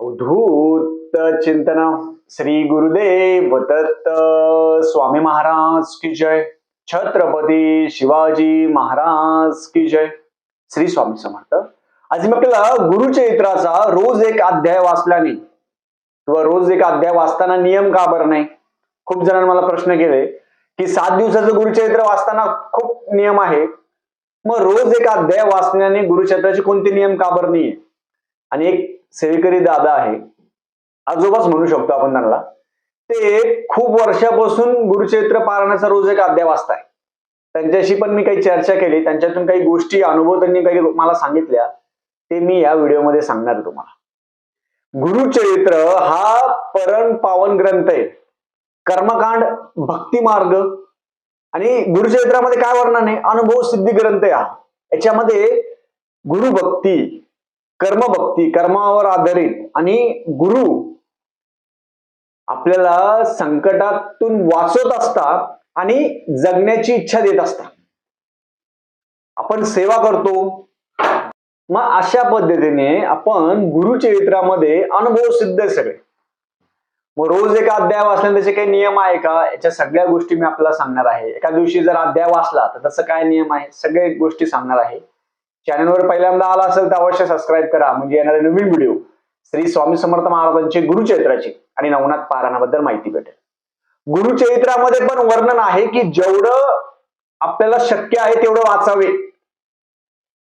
अवधूत चिंतन श्री गुरुदेव दत्त स्वामी महाराज की जय. छत्रपती शिवाजी महाराज की जय. श्री स्वामी समर्थ. आज मी आपल्याला गुरुचरित्राचा रोज एक अध्याय वाचल्याने किंवा रोज एक अध्याय वाचताना नियम का बरं नाही? खूप जणांनी मला प्रश्न केले की सात दिवसाचं गुरुचरित्र वाचताना खूप नियम आहे. मग रोज एक अध्याय वाचण्याने गुरुचरित्राचे कोणते नियम का बरं नाहीये? आणि एक सेवेकरी दादा आहे. आजोबाच म्हणू शकतो आपण त्यांना. ते खूप वर्षापासून गुरुचरित्र पारायणाचा रोज एक अध्याय वाचताय. त्यांच्याशी पण मी काही चर्चा केली. त्यांच्यातून काही गोष्टी अनुभव त्यांनी काही मला सांगितल्या. ते मी या व्हिडिओमध्ये सांगणार तुम्हाला. गुरुचरित्र हा परम पावन ग्रंथ आहे. कर्मकांड भक्ती मार्ग. आणि गुरुचरित्रामध्ये काय वर्णन आहे? अनुभव सिद्धी ग्रंथ आहे हा. याच्यामध्ये गुरुभक्ती कर्मभक्ती कर्मावर आधारित. आणि गुरु आपल्याला संकटातून वाचवत असतात आणि जगण्याची इच्छा देत असतात. आपण सेवा करतो. मग अशा पद्धतीने आपण गुरुचरित्रामध्ये अनुभव सिद्ध सगळे. मग रोज एका अध्याय वाचल्याने त्याचे काही नियम आहे का? याच्या सगळ्या गोष्टी मी आपल्याला सांगणार आहे. एका दिवशी जर अध्याय वाचला तर तसं काय नियम आहे? सगळ्या गोष्टी सांगणार आहे. चॅनलवर पहिल्यांदा आला असेल तर अवश्य सबस्क्राईब करा. म्हणजे येणारे नवीन व्हिडिओ श्री स्वामी समर्थ महाराजांचे गुरुचरित्राची आणि नवनाथ पारायणाबद्दल माहिती भेटेल. गुरुचरित्रामध्ये पण वर्णन आहे की जेवढं आपल्याला शक्य आहे तेवढं वाचावे.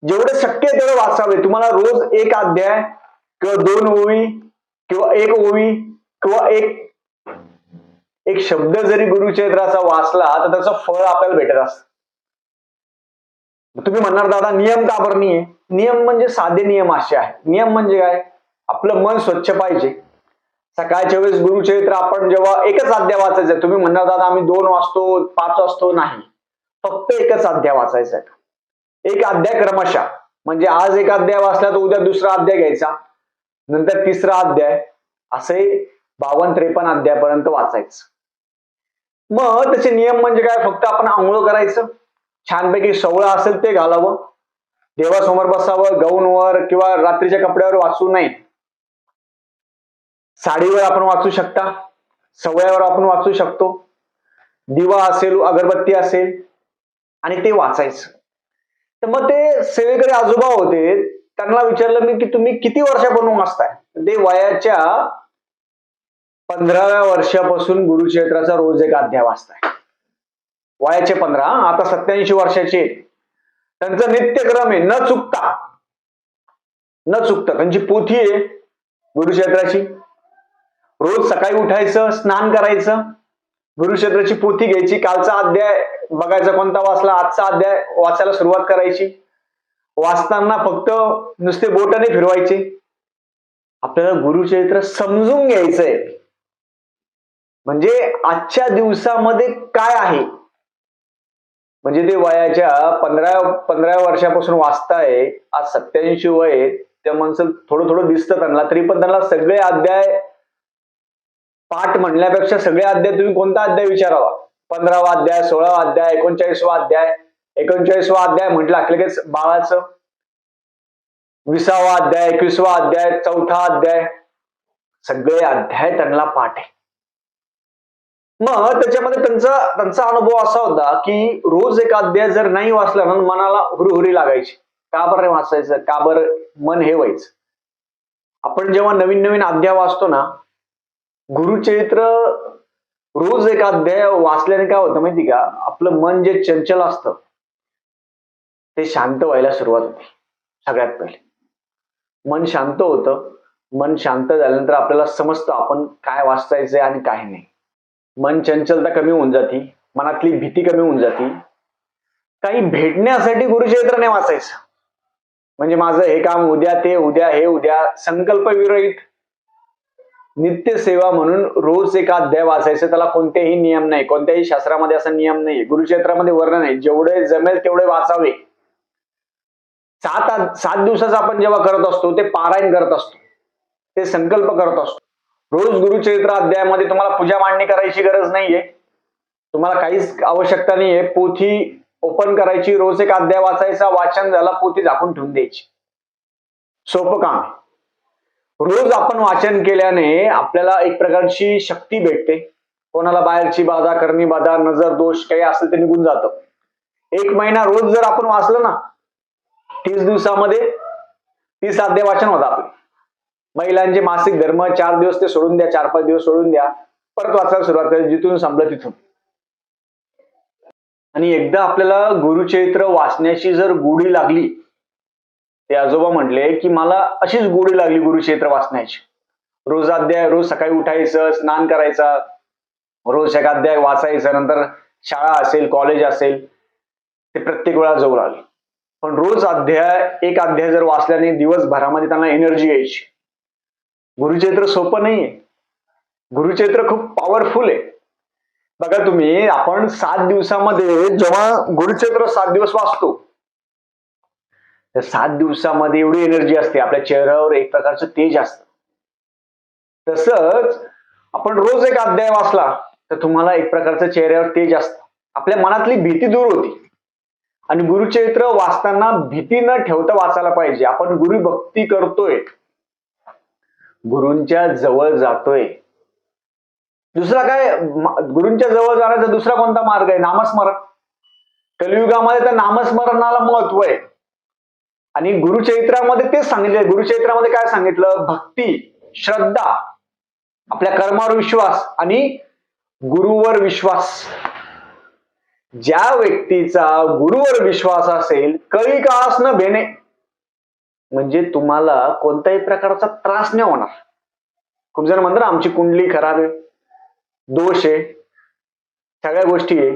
जेवढं शक्य आहे तेवढं वाचावे. तुम्हाला रोज एक अध्याय किंवा दोन ओवी किंवा एक ओवी किंवा एक एक शब्द जरी गुरुचरित्राचा वाचला तर त्याचं फळ आपल्याला भेटत असत. तुम्ही म्हणणार दादा नियम का बरं नाहीये? नियम म्हणजे साधे नियम असे आहे नियम म्हणजे काय? आपलं मन स्वच्छ पाहिजे. सकाळच्या वेळेस गुरुचरित्र आपण जेव्हा एकच अध्याय वाचायचं तुम्ही म्हणणार दादा आम्ही दोन वाजतो पाच वाजतो नाही. फक्त एकच अध्याय वाचायचा आहे. एक अध्याय क्रमशः. म्हणजे आज एक अध्याय वाचला तर उद्या दुसरा अध्याय घ्यायचा. नंतर तिसरा अध्याय. असे बावन्न त्रेपन्न अध्यायापर्यंत वाचायचं. मग त्याचे नियम म्हणजे काय? फक्त आपण आंघोळ करायचं? छानपैकी सवळं असेल ते घालावं. देवासमोर बसावं गाऊनवर किंवा रात्रीच्या कपड्यावर वाचू नये. साडीवर आपण वाचू शकता सवळ्यावर आपण वाचू शकतो. दिवा असेल अगरबत्ती असेल आणि ते वाचायचं. तर मग ते सेवेकरी आजोबा होते त्यांना विचारलं मी की तुम्ही किती वर्षापासून वाचताय? ते वयाच्या पंधराव्या वर्षापासून गुरुक्षेत्राचा रोज एक अध्याय वाचताय. वयाचे पंधरा आता सत्याऐंशी वर्षाचे त्यांचा त्यांचं नित्यक्रम आहे न चुकता. न चुकता त्यांची पोथी आहे गुरुक्षेत्राची रोज सकाळी उठायचं स्नान करायचं गुरुक्षेत्राची पोथी घ्यायची कालचा अध्याय बघायचा कोणता वाचला आजचा अध्याय वाचायला सुरुवात करायची. वाचताना फक्त नुसते बोटाने फिरवायचे. आपल्याला गुरुचरित्र समजून घ्यायचंय. म्हणजे आजच्या दिवसामध्ये काय आहे? म्हणजे ते वयाच्या पंधरा पंधरा वर्षापासून वाचताय आज सत्याऐंशी वय आहे, त्या माणसं थोडं थोडं दिसतं त्यांना तरी पण त्यांना सगळे अध्याय पाठ म्हणण्यापेक्षा सगळे अध्याय तुम्ही कोणता अध्याय विचारावा? पंधरावा अध्याय सोळावा अध्याय एकोणचाळीसवा अध्याय एकोणचाळीसवा अध्याय म्हटलं लगेच बाळाचं विसावा अध्याय एकवीसवा अध्याय चौथा अध्याय सगळे अध्याय त्यांना पाठ आहे. मग त्याच्यामध्ये त्यांचा त्यांचा अनुभव असा होता की रोज एक अध्याय जर नाही वाचला ना मनाला हुरहुरी लागायची. का बरं वाचायचं? का बरं मन हे व्हायचं? आपण जेव्हा नवीन नवीन अध्याय वाचतो ना गुरुचरित्र रोज एक अध्याय वाचल्याने काय होतं माहिती का? आपलं मन जे चंचल असतं ते शांत व्हायला सुरुवात होते सगळ्यात पहिले. मन शांत होतं मन शांत झाल्यानंतर आपल्याला समजतं आपण काय वाचायचंय आणि काय नाही. मन चंचलता कमी होऊन जाती मनातली भीती कमी होऊन जाती. काही भेटण्यासाठी गुरुचरित्र नाही वाचायचं. म्हणजे माझं हे काम उद्या ते उद्या हे उद्या संकल्प विरहित. नित्य सेवा म्हणून रोज एक अध्याय वाचायचं त्याला कोणतेही नियम नाही कोणत्याही शास्त्रामध्ये असा नियम नाही गुरुक्षेत्रामध्ये वर्णन आहे जेवढे जमेल तेवढे वाचावे. सात सात दिवसाचं आपण जेव्हा करत असतो ते पारायण करत असतो. ते संकल्प करत असतो. रोज गुरुचरित्र अध्यायामध्ये तुम्हाला पूजा मांडणी करायची गरज नाहीये. तुम्हाला काहीच आवश्यकता नाहीये. पोथी ओपन करायची रोज एक अध्याय वाचायचा वाचन झाला पोथी झाकून ठेवून द्यायची. सोपं काम. रोज आपण वाचन केल्याने आपल्याला एक प्रकारची शक्ती भेटते. कोणाला बाहेरची बाधा करणी बाधा नजर दोष काही असेल ते निघून जातं. एक महिना रोज जर आपण वाचलं ना तीस दिवसामध्ये तीस अध्याय वाचन होतं आपलं. महिलांचे मासिक धर्म चार दिवस ते सोडून द्या चार पाच दिवस सोडून द्या परत वाचायला सुरुवात करा जिथून संपलं तिथून. आणि एकदा आपल्याला गुरुचरित्र वाचण्याची जर गोडी लागली ते आजोबा म्हटले की मला अशीच गोडी लागली गुरुचरित्र वाचण्याची. रोज अध्याय रोज सकाळी उठायचं स्नान करायचा रोज एक अध्याय वाचायचं नंतर शाळा असेल कॉलेज असेल ते प्रत्येक वेळा जवळ आले. पण रोज अध्याय एक अध्याय जर वाचल्याने दिवसभरामध्ये त्यांना एनर्जी यायची. गुरुचरित्र सोपं नाहीये. गुरुचरित्र खूप पॉवरफुल आहे. बघा तुम्ही आपण सात दिवसामध्ये जेव्हा गुरुचरित्र सात दिवस वाचतो तर सात दिवसामध्ये एवढी एनर्जी असते. आपल्या चेहऱ्यावर एक प्रकारचं तेज असत. तसंच आपण रोज एक अध्याय वाचला तर तुम्हाला एक प्रकारचं चेहऱ्यावर तेज असतं. आपल्या मनातली भीती दूर होती. आणि गुरुचरित्र वाचताना भीती न ठेवता वाचायला पाहिजे. आपण गुरु भक्ती करतोय. गुरूंच्या जवळ जातोय. दुसरा काय? गुरूंच्या जवळ जाण्याचा दुसरा कोणता मार्ग आहे? नामस्मरण. कलियुगामध्ये तर नामस्मरणाला महत्त्व आहे. आणि गुरुचरित्रामध्ये तेच सांगितले गुरुचरित्रामध्ये काय सांगितलं? भक्ती श्रद्धा आपल्या कर्मावर विश्वास आणि गुरुवर विश्वास. ज्या व्यक्तीचा गुरुवर विश्वास असेल कळी काळास न भेणे. म्हणजे तुम्हाला कोणत्याही प्रकारचा त्रास नाही होणार. खूप जण म्हणतात आमची कुंडली खराब आहे दोष आहे सगळ्या गोष्टी आहे.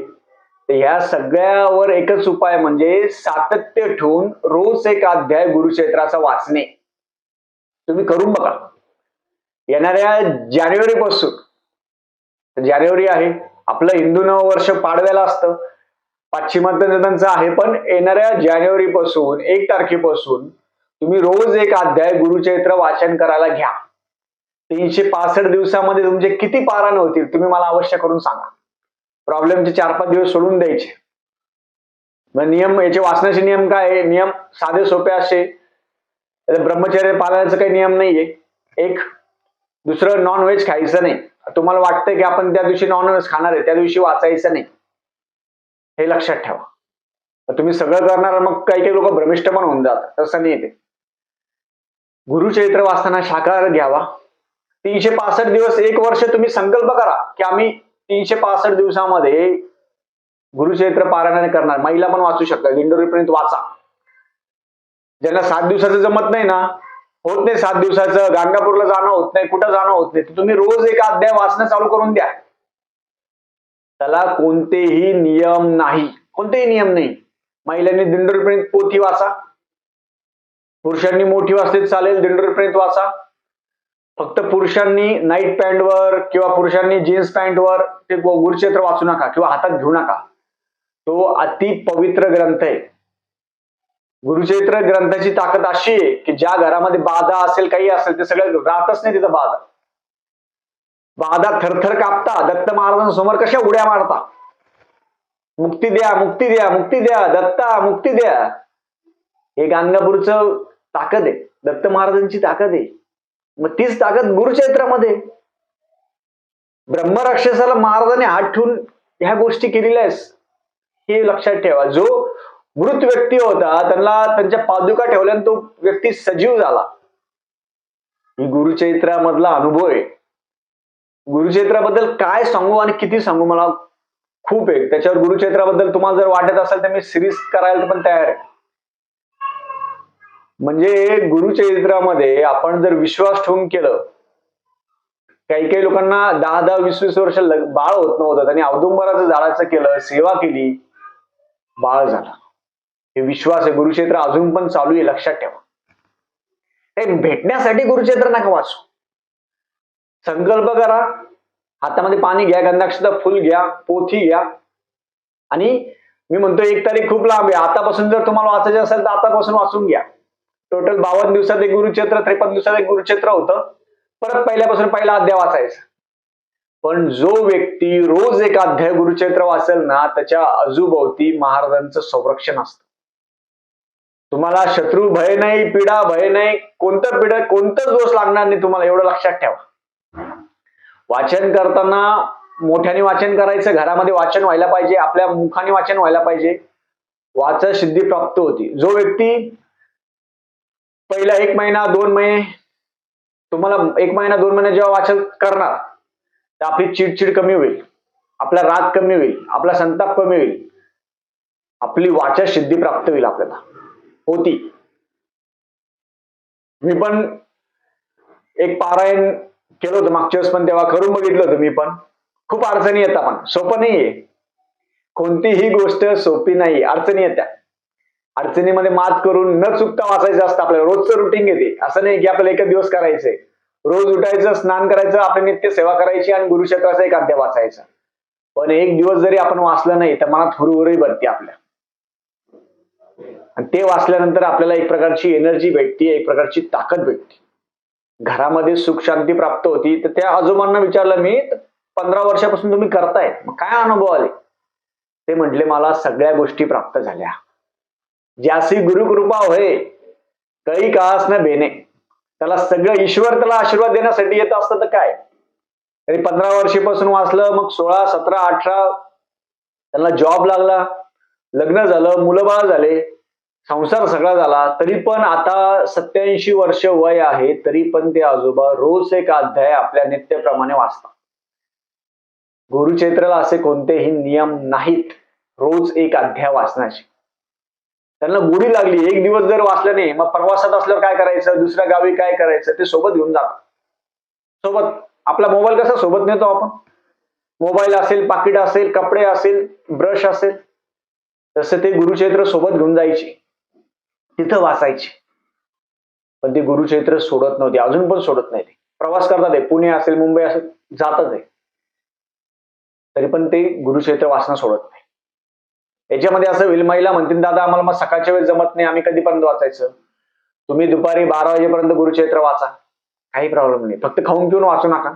ह्या सगळ्यावर एकच उपाय म्हणजे सातत्य ठेवून रोज एक अध्याय गुरुक्षेत्राचा वाचणे. तुम्ही करून बघा. येणाऱ्या जानेवारी पासून जानेवारी आहे आपलं हिंदू नव वर्ष पाडव्याला असतं. पाश्चिमात्य त्यांचं आहे पण येणाऱ्या जानेवारी पासून एक तारखेपासून तुम्ही रोज एक अध्याय गुरुचरित्र वाचन करायला घ्या. तीनशे पासष्ट दिवसामध्ये तुमचे किती पारायण होतील तुम्ही मला अवश्य करून सांगा. प्रॉब्लेमचे चार पाच दिवस सोडून द्यायचे. मग नियम याचे वाचण्याचे नियम काय आहे? नियम साधे सोपे असे. ब्रह्मचर्य पाळण्याचा काही नियम नाहीये. एक दुसरं नॉनव्हेज खायचं नाही. तुम्हाला वाटतं की आपण त्या दिवशी नॉनव्हेज खाणार आहे त्या दिवशी वाचायचं नाही. हे लक्षात ठेवा. तुम्ही सगळं करणार मग काही काही लोक भ्रमिष्ट पण होऊन जातात. तसं नाही ते. गुरुचरित्र वाचताना शाकाहार घ्यावा. तीनशे पासष्ट दिवस एक वर्ष तुम्ही संकल्प करा की आम्ही तीनशे पासष्ट दिवसामध्ये गुरुचरित्र पारायण करणार. महिला पण वाचू शकतात. दिंडोरीपर्यंत वाचा. ज्यांना सात दिवसाचं जमत नाही ना होत नाही सात दिवसाचं. गाणगापूरला जाणं होत नाही कुठं जाणं होत नाही. तर तुम्ही रोज एक अध्याय वाचणं चालू करून द्या. त्याला कोणतेही नियम नाही. कोणतेही नियम नाही. महिलांनी दिंडोरीपर्यंत पोथी वाचा. पुरुषांनी मोठी वाचली चालेल दिंडोरीपर्यंत वाचा. फक्त पुरुषांनी नाईट पॅन्टवर किंवा पुरुषांनी जीन्स पॅन्टवर ते गुरुक्षेत्र वाचू नका किंवा हातात घेऊ नका. तो अति पवित्र ग्रंथ आहे. गुरुचरित्र ग्रंथाची ताकद अशी आहे की ज्या घरामध्ये बाधा असेल काही असेल ते सगळं राहतच नाही तिथं बाधा. बाधा थरथर कापता दत्त महाराजांसमोर कशा उड्या मारता? मुक्ती द्या मुक्ती द्या मुक्ती द्या दत्ता मुक्ती द्या. हे गाणगापूरचं ताकद आहे. दत्त महाराजांची ताकद आहे. मग तीच ताकद गुरुचरित्रामध्ये. ब्रह्मराक्षसाला महाराजांनी हात ठेवून ह्या गोष्टी केलेल्या आहेत. हे लक्षात ठेवा. जो मृत व्यक्ती होता त्यांना त्यांच्या पादुका ठेवल्याने तो व्यक्ती सजीव झाला. ही गुरुचरित्रामधला अनुभव आहे. गुरुचरित्राबद्दल काय सांगू आणि किती सांगू मला खूप आहे. त्याच्यावर गुरुक्षेत्राबद्दल तुम्हाला जर वाटत असेल तर मी सिरीज करायला पण तयार आहे. म्हणजे गुरुचरित्रामध्ये आपण जर विश्वास ठेवून केलं काही काही लोकांना दहा दहा वीस वीस वर्ष बाळ होत नव्हतं आणि औदुंबराचं झाडाचं केलं सेवा केली बाळ झाला. हे विश्वास आहे गुरुक्षेत्र अजून पण चालू आहे लक्षात ठेवा. हे भेटण्यासाठी गुरुक्षेत्र नका वाचू. संकल्प करा हातामध्ये पाणी घ्या गंधाक्षता फुल घ्या पोथी घ्या. आणि मी म्हणतो एक तारीख खूप लांब आहे आतापासून जर तुम्हाला वाचायचं असेल तर आतापासून वाचून घ्या. टोटल बावन्न दिवसात एक गुरुक्षेत्र त्रेपन्न दिवसात एक गुरुक्षेत्र होतं. परत पहिल्यापासून पहिला अध्याय वाचायचा. पण जो व्यक्ती रोज एक अध्याय गुरुक्षेत्र वाचेल ना त्याच्या आजूभोवती महाराजांचं संरक्षण असतं. तुम्हाला शत्रू भय नाही पीडा भय नाही कोणतं पीडा कोणतं दोष लागणार नाही तुम्हाला एवढं लक्षात ठेवा. वाचन करताना मोठ्याने वाचन करायचं घरामध्ये वाचन व्हायला पाहिजे आपल्या मुखाने वाचन व्हायला पाहिजे. वाचन सिद्धी प्राप्त होती. जो व्यक्ती पहिला एक महिना दोन महिने तुम्हाला एक महिना दोन महिने जेव्हा वाचन करणार तर आपली चिडचिड कमी होईल आपला राग कमी होईल आपला संताप कमी होईल आपली वाचन सिद्धी प्राप्त होईल आपल्याला. होती. मी पण एक पारायण केलं होतं मागच्या वेळेस पण तेव्हा करून बघितलं होतं मी पण. खूप अडचणी येतात पण सोपं नाहीये. कोणतीही गोष्ट सोपी नाही अडचणी येत्या अडचणीमध्ये मात करून न चुकता वाचायचं असतं आपल्याला. रोजचं रुटीन येते असं नाही की आपल्याला एकच दिवस करायचंय. रोज उठायचं स्नान करायचं आपली नित्य सेवा करायची आणि गुरुचक्राचा एक अध्याय वाचायचा. पण एक दिवस जरी आपण वाचलं नाही तर मनात हुरहुरही बनते आपल्या. आणि ते वाचल्यानंतर आपल्याला एक प्रकारची एनर्जी भेटते एक प्रकारची ताकद भेटते. घरामध्ये सुख शांती प्राप्त होती तर त्या आजोबांना विचारलं मी पंधरा वर्षापासून तुम्ही करताय. मग काय अनुभव आले? ते म्हटले मला सगळ्या गोष्टी प्राप्त झाल्या. ज्यासी गुरुकृपा होय काही काळास न बेने. त्याला सगळं ईश्वर त्याला आशीर्वाद देण्यासाठी येत असतं तर काय? तरी पंधरा वर्षीपासून वाचलं मग सोळा सतरा अठरा त्यांना जॉब लागला. लग्न झालं मुलं बाळ झाले संसार सगळा झाला. तरी पण आता सत्याऐंशी वर्ष वय आहे तरी पण ते आजोबा रोज एक अध्याय आपल्या नित्यप्रमाणे वाचतात. गुरुचैत्राला असे कोणतेही नियम नाहीत रोज एक अध्याय वाचण्याचे. त्यांना गोडी लागली. एक दिवस जर वाचलं नाही मग प्रवासात असल्यावर काय करायचं? दुसऱ्या गावी काय करायचं? ते सोबत घेऊन जातात. सोबत आपला मोबाईल कसा? सोबत नेतो आपण. मोबाईल असेल पाकिट असेल कपडे असेल ब्रश असेल तसं ते गुरुचैत्र सोबत घेऊन जायचे. तिथं वाचायचे. पण ते गुरुचैत्र सोडत नव्हते. अजून पण सोडत नाही ते. प्रवास करतात ते. पुणे असेल मुंबई असेल जातच आहे तरी पण ते गुरुचैत्र वाचणं सोडत नाही. याच्यामध्ये असं होईल महिला म्हणतील दादा आम्हाला मग सकाळच्या वेळेस जमत नाही आम्ही कधीपर्यंत वाचायचं? तुम्ही दुपारी बारा वाजेपर्यंत गुरुचैत्र वाचा. काही प्रॉब्लेम नाही. फक्त खाऊन पिऊन वाचू नका.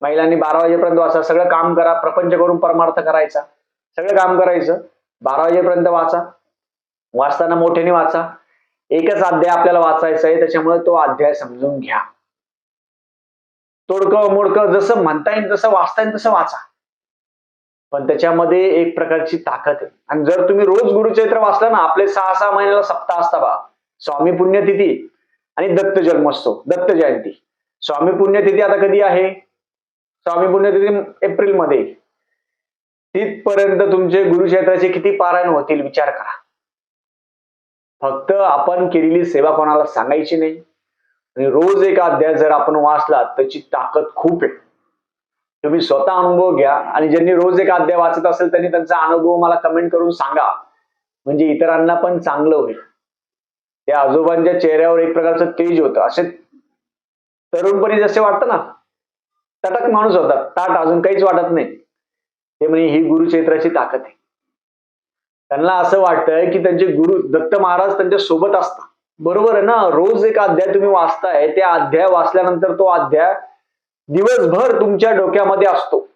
महिलांनी बारा वाजेपर्यंत वाचा. सगळं काम करा. प्रपंच करून परमार्थ करायचा. सगळं काम करायचं. बारा वाजेपर्यंत वाचा. वाचताना मोठ्याने वाचा. एकच अध्याय आपल्याला वाचायचा आहे त्याच्यामुळे तो अध्याय समजून घ्या. तोडकं मोडकं जसं म्हणता येईल तसं वाचता येईल तसं वाचा. पण त्याच्यामध्ये एक प्रकारची ताकद आहे. आणि जर तुम्ही रोज गुरुचरित्र वाचलं ना आपले सहा सहा महिन्याला सप्ताह असता बा. स्वामी पुण्यतिथी आणि दत्त जन्मोत्सव दत्त जयंती. स्वामी पुण्यतिथी आता कधी आहे? स्वामी पुण्यतिथी एप्रिलमध्ये तिथपर्यंत तुमचे गुरुक्षेत्राचे किती पारायण होतील विचार करा. फक्त आपण केलेली सेवा कोणाला सांगायची नाही. आणि रोज एक अध्याय जर आपण वाचला त्याची ताकद खूप आहे. तुम्ही स्वतः अनुभव घ्या. आणि ज्यांनी रोज एक अध्याय वाचत असेल त्यांनी त्यांचा अनुभव मला कमेंट करून सांगा. म्हणजे इतरांना पण चांगलं होईल. त्या आजोबांच्या चेहऱ्यावर एक प्रकारचं तेज होतं. असे तरुणपणी जसे वाटतं ना तटक माणूस होता ताट अजून काहीच वाटत नाही. ते म्हणजे ही गुरुक्षेत्राची ताकद आहे. त्यांना असं वाटतंय की त्यांचे गुरु दत्त महाराज त्यांच्यासोबत असतात. बरोबर आहे ना? रोज एक अध्याय तुम्ही वाचताय ते अध्याय वाचल्यानंतर तो अध्याय दिवसभर तुमच्या डोक्यामध्ये असतो.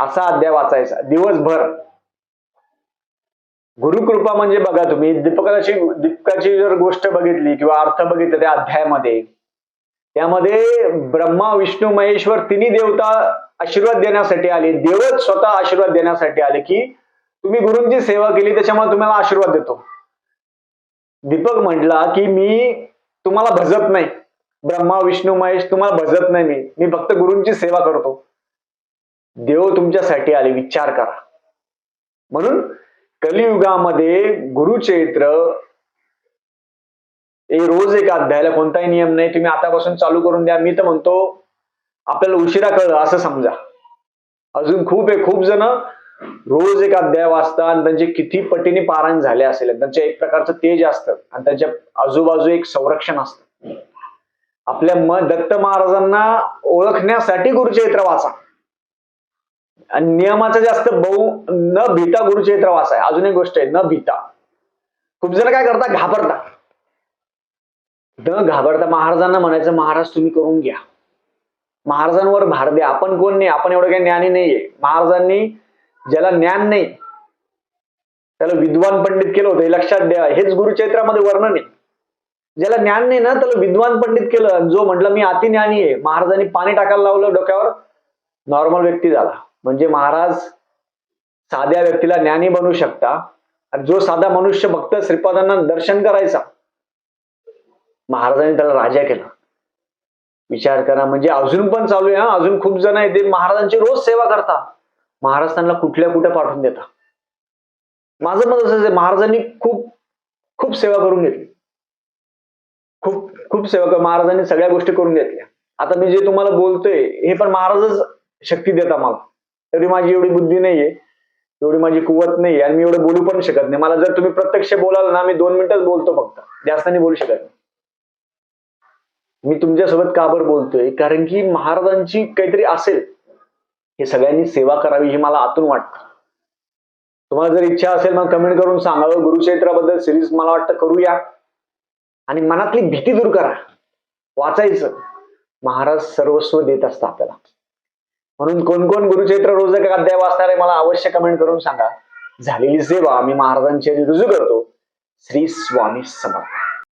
असा अध्याय वाचायचा. दिवसभर. गुरुकृपा म्हणजे बघा तुम्ही दीपकाची दीपकाची जर गोष्ट बघितली किंवा अर्थ बघितला त्या अध्यायामध्ये त्यामध्ये ब्रह्मा विष्णू महेश्वर तिन्ही देवता आशीर्वाद देण्यासाठी आले. देवच स्वतः आशीर्वाद देण्यासाठी आले की तुम्ही गुरुंची सेवा केली त्याच्यामुळे तुम्हाला आशीर्वाद देतो. दीपक म्हटला की मी तुम्हाला भजत नाही. ब्रह्मा विष्णू महेश तुम्हाला भजत नाही मी. मी फक्त गुरूंची सेवा करतो. देव तुमच्यासाठी आले विचार करा. म्हणून कलियुगामध्ये गुरुचैत्र हे रोज एक अध्यायाला कोणताही नियम नाही. तुम्ही आतापासून चालू करून द्या. मी तर म्हणतो आपल्याला उशिरा कळलं असं समजा. अजून खूप आहे खूप जण रोज एक अध्याय वाचतात आणि त्यांचे किती पटीने पारायण झाले असेल. त्यांचे एक प्रकारचं तेज असतं आणि त्यांच्या आजूबाजू एक संरक्षण असतं. आपल्या म दत्त महाराजांना ओळखण्यासाठी गुरुचरित्र वाचा. आणि नियमाचं जास्त बहु न भीता गुरुचरित्र वाचा. आहे अजून एक गोष्ट आहे न भीता. खूप जण काय करता घाबरता न घाबरता महाराजांना म्हणायचं महाराज तुम्ही करून घ्या. महाराजांवर भार द्या. आपण कोण नाही? आपण एवढं काही ज्ञानी नाहीये. महाराजांनी ज्याला ज्ञान नाही त्याला विद्वान पंडित केलं होतं. हे लक्षात द्या हेच गुरुचरित्रामध्ये वर्णन आहे. ज्याला ज्ञान नाही ना त्याला विद्वान पंडित केलं जो म्हटलं मी अति ज्ञानी आहे. महाराजांनी पाणी टाकायला लावलं डोक्यावर. नॉर्मल व्यक्ती झाला. म्हणजे महाराज साध्या व्यक्तीला ज्ञानी बनवू शकता. आणि जो साधा मनुष्य भक्त श्रीपादांना दर्शन करायचा महाराजांनी त्याला राजा केला. विचार करा. म्हणजे अजून पण चालू आहे हा. अजून खूप जण आहे ते महाराजांची रोज सेवा करता महाराज त्यांना कुठल्या कुठे पाठवून देता माझं मत असं महाराजांनी खूप खूप सेवा करून घेतली. खूप खूप सेवा महाराजांनी सगळ्या गोष्टी करून घेतल्या. आता मी जे तुम्हाला बोलतोय हे पण महाराजच शक्ती देता मला. तरी माझी एवढी बुद्धी नाहीये एवढी माझी कुवत नाहीये आणि मी एवढं बोलू पण शकत नाही. मला जर तुम्ही प्रत्यक्ष बोलाल ना मी दोन मिनिटच बोलतो फक्त. जास्त नाही बोलू शकत. नाही मी तुमच्यासोबत काबर बोलतोय? कारण की महाराजांची काहीतरी असेल. हे सगळ्यांनी सेवा करावी हे मला आतून वाटतं. तुम्हाला जर इच्छा असेल मग कमेंट करून सांगावं. गुरुक्षेत्राबद्दल सिरीज मला वाटतं करूया. आणि मनातली भीती दूर करा. वाचायचं. महाराज सर्वस्व देत असतं आपल्याला. म्हणून कोण कोण गुरुचैत्र रोज एक अध्याय वाचणार आहे मला अवश्य कमेंट करून सांगा. झालेली सेवा मी महाराजांची रुजू करतो. श्री स्वामी समर्थ.